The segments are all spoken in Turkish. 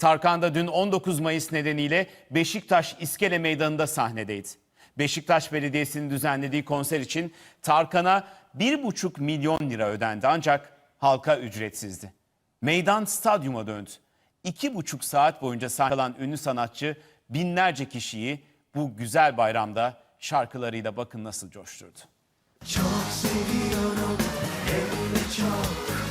Tarkan da dün 19 Mayıs nedeniyle Beşiktaş İskele Meydanı'nda sahnedeydi. Beşiktaş Belediyesi'nin düzenlediği konser için Tarkan'a 1,5 milyon lira ödendi ancak halka ücretsizdi. Meydan stadyuma döndü. İki buçuk saat boyunca sahne ünlü sanatçı binlerce kişiyi bu güzel bayramda şarkılarıyla bakın nasıl coşturdu. Çok seviyorum hem çok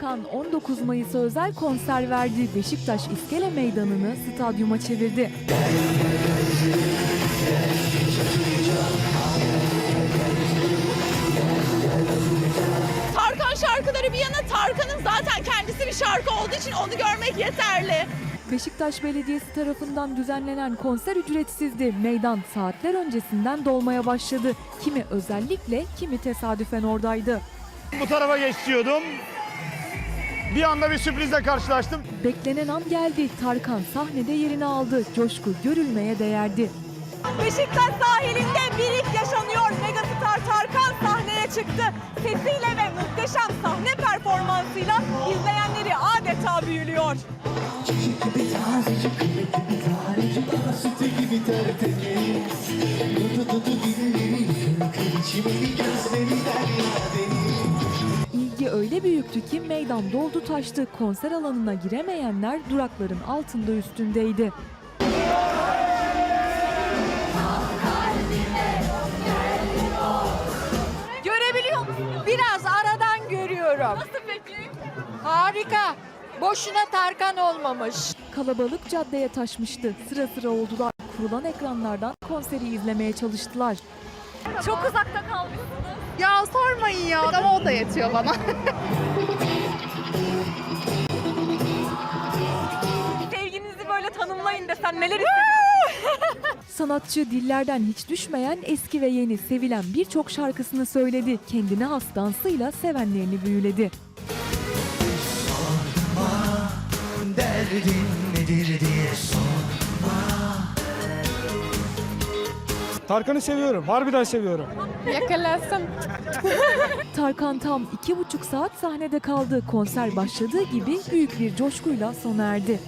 Tarkan 19 Mayıs'a özel konser verdi. Beşiktaş İskele Meydanı'nı stadyuma çevirdi. Tarkan şarkıları bir yana Tarkan'ın zaten kendisi bir şarkı olduğu için onu görmek yeterli. Beşiktaş Belediyesi tarafından düzenlenen konser ücretsizdi. Meydan saatler öncesinden dolmaya başladı. Kimi özellikle, kimi tesadüfen oradaydı. Bu tarafa geçiyordum. Bir anda bir sürprizle karşılaştım. Beklenen an geldi. Tarkan sahnede yerini aldı. Coşku görülmeye değerdi. Beşiktaş sahilinde bir ilk yaşanıyor. Megastar Tarkan sahneye çıktı. Sesiyle ve muhteşem sahne performansıyla izleyenleri adeta büyülüyor. Gibi tertemiz Dudu dudu dilleri gözleri öyle büyüktü ki meydan doldu taştı. Konser alanına giremeyenler durakların altında üstündeydi. Görebiliyor musun? Biraz aradan görüyorum. Nasıl peki? Harika. Boşuna Tarkan olmamış. Kalabalık caddeye taşmıştı. Sıra sıra oldular. Kurulan ekranlardan konseri izlemeye çalıştılar. Çok uzakta kalmışsınız. Ya sormayın ya. Ama o da yetiyor bana. Sevginizi böyle tanımlayın desem neler? Sanatçı dillerden hiç düşmeyen eski ve yeni sevilen birçok şarkısını söyledi. Kendine has dansıyla sevenlerini büyüledi. Derdin nedir diye sor Tarkan'ı seviyorum. Harbiden seviyorum. Yakalasın. Tarkan tam iki buçuk saat sahnede kaldı. Konser başladığı gibi büyük bir coşkuyla sona erdi.